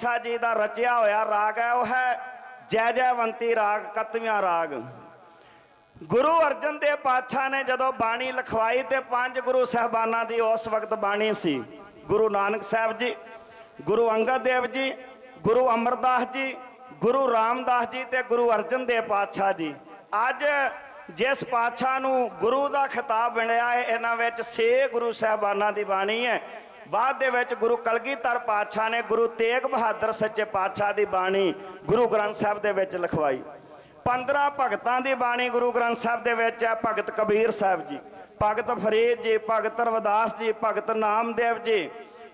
ਪਾਤਸ਼ਾਹ ਜੀ ਦਾ ਰਚਿਆ ਹੋਇਆ ਰਾਗ ਹੈ, ਉਹ ਹੈ ਜੈ ਜੈਵੰਤੀ ਰਾਗ, ਕਤਵੀਆਂ ਰਾਗ। ਗੁਰੂ ਅਰਜਨ ਦੇਵ ਪਾਤਸ਼ਾਹ ਨੇ ਜਦੋਂ ਬਾਣੀ ਲਿਖਵਾਈ ਤੇ ਪੰਜ ਗੁਰੂ ਸਹਿਬਾਨਾਂ ਦੀ ਉਸ ਵਕਤ ਬਾਣੀ ਸੀ। ਗੁਰੂ ਨਾਨਕ ਸਾਹਿਬ ਜੀ, ਗੁਰੂ ਅੰਗਦ ਦੇਵ ਜੀ, ਗੁਰੂ ਅਮਰਦਾਸ ਜੀ, ਗੁਰੂ ਰਾਮਦਾਸ ਜੀ ਤੇ ਗੁਰੂ ਅਰਜਨ ਦੇਵ ਪਾਤਸ਼ਾਹ ਜੀ। ਅੱਜ ਜਿਸ ਪਾਤਸ਼ਾਹ ਨੂੰ ਗੁਰੂ ਦਾ ਖਿਤਾਬ ਮਿਲਿਆ ਹੈ, ਇਹਨਾਂ ਵਿੱਚ 6 ਗੁਰੂ ਸਹਿਬਾਨਾਂ ਦੀ ਬਾਣੀ ਹੈ। ਬਾਅਦ ਦੇ ਵਿੱਚ ਗੁਰੂ ਕਲਗੀਧਰ ਪਾਤਸ਼ਾਹ ਨੇ ਗੁਰੂ ਤੇਗ ਬਹਾਦਰ ਸੱਚੇ ਪਾਤਸ਼ਾਹ ਦੀ ਬਾਣੀ ਗੁਰੂ ਗ੍ਰੰਥ ਸਾਹਿਬ ਦੇ ਵਿੱਚ ਲਿਖਵਾਈ 15 ਭਗਤਾਂ ਦੀ ਬਾਣੀ ਗੁਰੂ ਗ੍ਰੰਥ ਸਾਹਿਬ ਦੇ ਵਿੱਚ ਹੈ ਭਗਤ ਕਬੀਰ ਸਾਹਿਬ ਜੀ ਭਗਤ ਫਰੀਦ ਜੀ ਭਗਤ ਰਵਿਦਾਸ ਜੀ ਭਗਤ ਨਾਮਦੇਵ ਜੀ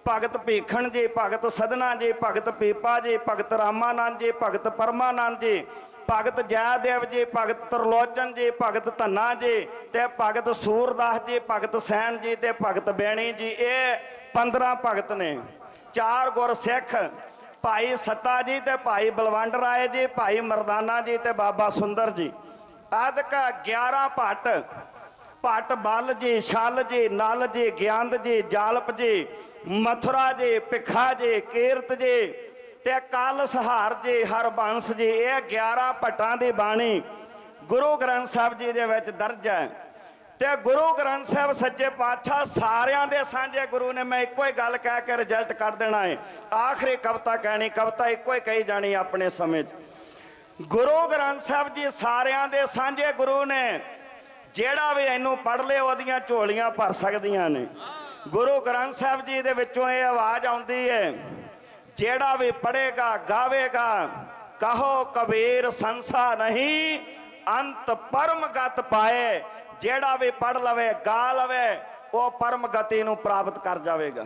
ਭਗਤ ਭੀਖਣ ਜੀ ਭਗਤ ਸਦਨਾ ਜੀ ਭਗਤ ਪੀਪਾ ਜੀ ਭਗਤ ਰਾਮਾਨੰਦ ਜੀ ਭਗਤ ਪਰਮਾਨੰਦ ਜੀ ਭਗਤ ਜੈਦੇਵ ਜੀ ਭਗਤ ਤਰਲੋਚਨ ਜੀ ਭਗਤ ਧੰਨਾ ਜੀ ਤੇ ਭਗਤ ਸੂਰਦਾਸ ਜੀ ਭਗਤ ਸੈਣ ਜੀ ਤੇ ਭਗਤ ਬੈਣੀ ਜੀ ਇਹ 15 ਭਗਤ ਨੇ। ਚਾਰ ਗੁਰਸਿੱਖ ਭਾਈ ਸੱਤਾ ਜੀ ਤੇ ਭਾਈ ਬਲਵੰਡ ਰਾਏ ਜੀ, ਭਾਈ ਮਰਦਾਨਾ ਜੀ ਤੇ ਬਾਬਾ ਸੁੰਦਰ ਜੀ। ਆਦਿਕ 11 ਭੱਟ ਭੱਟ ਬਲ ਜੀ, ਛਲ ਜੀ, ਨਲ ਜੀ ਗਿਆਨਦ ਜੀ, ਜਾਲਪ ਜੀ, ਮਥੁਰਾ ਜੀ, ਭਿਖਾ ਜੀ, ਕੀਰਤ ਜੀ ਤੇ ਕਾਲ ਸਹਾਰ ਜੀ, ਹਰਬੰਸ ਜੀ। ਇਹ 11 ਭੱਟਾਂ ਦੀ ਬਾਣੀ ਗੁਰੂ ਗ੍ਰੰਥ ਸਾਹਿਬ ਜੀ ਦੇ ਵਿੱਚ ਦਰਜ ਹੈ। ਤੇ ਗੁਰੂ ਗ੍ਰੰਥ ਸਾਹਿਬ ਸੱਚੇ ਪਾਤਸ਼ਾਹ ਸਾਰਿਆਂ ਦੇ ਸਾਂਝੇ ਗੁਰੂ ਨੇ ਮੈਂ ਇੱਕੋ ਹੀ ਗੱਲ ਕਹਿ ਕੇ ਰਿਜ਼ਲਟ ਕੱਢ ਦੇਣਾ ਹੈ ਆਖਰੀ ਕਵਿਤਾ ਕਹਿਣੀ, ਕਵਿਤਾ ਇੱਕੋ ਹੀ ਕਹੀ ਜਾਣੀ ਆਪਣੇ ਸਮੇਂ 'ਚ। ਗੁਰੂ ਗ੍ਰੰਥ ਸਾਹਿਬ ਜੀ ਸਾਰਿਆਂ ਦੇ ਸਾਂਝੇ ਗੁਰੂ ਨੇ, ਜਿਹੜਾ ਵੀ ਇਹਨੂੰ ਪੜ ਲੇ ਉਹਦੀਆਂ ਝੋਲੀਆਂ ਭਰ ਸਕਦੀਆਂ ਨੇ। ਗੁਰੂ ਗ੍ਰੰਥ ਸਾਹਿਬ ਜੀ ਦੇ ਵਿੱਚੋਂ ਇਹ ਆਵਾਜ਼ ਆਉਂਦੀ ਹੈ ਜਿਹੜਾ ਵੀ ਪੜੇਗਾ ਗਾਵੇਗਾ, ਕਹੋ ਕਬੀਰ ਸੰਸਾ ਨਹੀਂ, ਅੰਤ ਪਰਮ ਗਤ ਪਾਏ ਜਿਹੜਾ ਵੀ ਪੜ ਲਵੇ, ਗਾ ਲਵੇ, ਉਹ ਪਰਮ ਗਤੀ ਨੂੰ ਪ੍ਰਾਪਤ ਕਰ ਜਾਵੇਗਾ।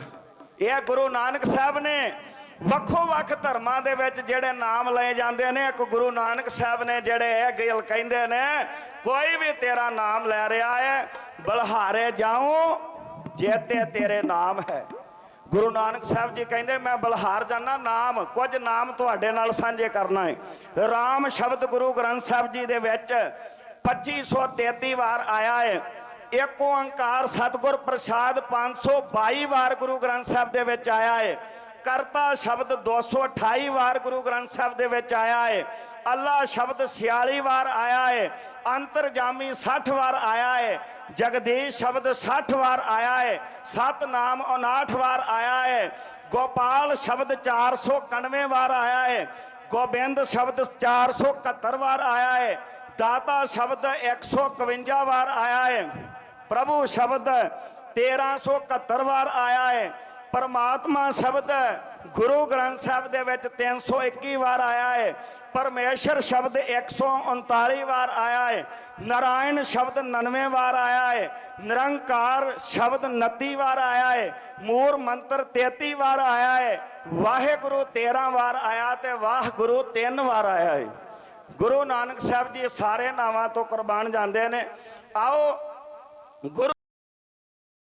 ਇਹ ਗੁਰੂ ਨਾਨਕ ਸਾਹਿਬ ਨੇ ਵੱਖੋ ਵੱਖ ਧਰਮਾਂ ਦੇ ਵਿੱਚ ਜਿਹੜੇ ਨਾਮ ਲਏ ਜਾਂਦੇ ਨੇ, ਇੱਕ ਗੁਰੂ ਨਾਨਕ ਸਾਹਿਬ ਨੇ ਜਿਹੜੇ ਇਹ ਗੱਲ ਕਹਿੰਦੇ ਨੇ, ਕੋਈ ਵੀ ਤੇਰਾ ਨਾਮ ਲੈ ਰਿਹਾ ਹੈ, ਬਲਹਾਰੇ ਜਾਉ ਜੇਤੇ ਤੇਰੇ ਨਾਮ ਹੈ। ਗੁਰੂ ਨਾਨਕ ਸਾਹਿਬ ਜੀ ਕਹਿੰਦੇ, ਮੈਂ ਬਲਹਾਰ ਜਾਣਾ ਨਾਮ, ਕੁਝ ਨਾਮ ਤੁਹਾਡੇ ਨਾਲ ਸਾਂਝੇ ਕਰਨਾ ਹੈ। ਰਾਮ ਸ਼ਬਦ ਗੁਰੂ ਗ੍ਰੰਥ ਸਾਹਿਬ ਜੀ ਦੇ ਵਿੱਚ 2533 ਵਾਰ ਆਇਆ ਹੈ। ਇੱਕ ਓੰਕਾਰ ਸਤਿਗੁਰ ਪ੍ਰਸਾਦ 522 ਵਾਰ ਗੁਰੂ ਗ੍ਰੰਥ ਸਾਹਿਬ ਦੇ ਵਿੱਚ ਆਇਆ ਹੈ। ਕਰਤਾ ਸ਼ਬਦ 228 ਵਾਰ ਗੁਰੂ ਗ੍ਰੰਥ ਸਾਹਿਬ ਦੇ ਵਿੱਚ ਆਇਆ ਹੈ। ਅੱਲਾ ਸ਼ਬਦ 46 ਵਾਰ ਆਇਆ ਹੈ। ਅੰਤਰਜਾਮੀ 60 ਵਾਰ ਆਇਆ ਹੈ। ਜਗਦੀਸ਼ ਸ਼ਬਦ 60 ਵਾਰ ਆਇਆ ਹੈ। ਸਤਨਾਮ 59 ਵਾਰ ਆਇਆ ਹੈ। ਗੋਪਾਲ ਸ਼ਬਦ 491 ਵਾਰ ਆਇਆ ਹੈ। ਗੋਬਿੰਦ ਸ਼ਬਦ 471 ਵਾਰ ਆਇਆ ਹੈ। ਦਾਤਾ ਸ਼ਬਦ 151 ਵਾਰ ਆਇਆ ਹੈ, ਪ੍ਰਭੂ ਸ਼ਬਦ 1371 ਵਾਰ ਆਇਆ ਹੈ, ਪਰਮਾਤਮਾ ਸ਼ਬਦ ਗੁਰੂ ਗ੍ਰੰਥ ਸਾਹਿਬ ਦੇ ਵਿੱਚ 321 ਵਾਰ ਆਇਆ ਹੈ, ਪਰਮੇਸ਼ਰ ਸ਼ਬਦ 139 ਵਾਰ ਆਇਆ ਹੈ, ਨਾਰਾਇਣ ਸ਼ਬਦ 99 ਵਾਰ ਆਇਆ ਹੈ, ਨਿਰੰਕਾਰ ਸ਼ਬਦ 29 ਵਾਰ ਆਇਆ ਹੈ, ਮੂਰ ਮੰਤਰ 33 ਵਾਰ ਆਇਆ ਹੈ, ਵਾਹਿਗੁਰੂ 13 ਵਾਰ ਆਇਆ ਤੇ ਵਾਹਿਗੁਰੂ 3 ਵਾਰ ਆਇਆ ਹੈ। ਗੁਰੂ ਨਾਨਕ ਸਾਹਿਬ ਜੀ ਸਾਰੇ ਨਾਵਾਂ ਤੋਂ ਕੁਰਬਾਨ ਜਾਂਦੇ ਨੇ। ਆਓ ਗੁਰੂ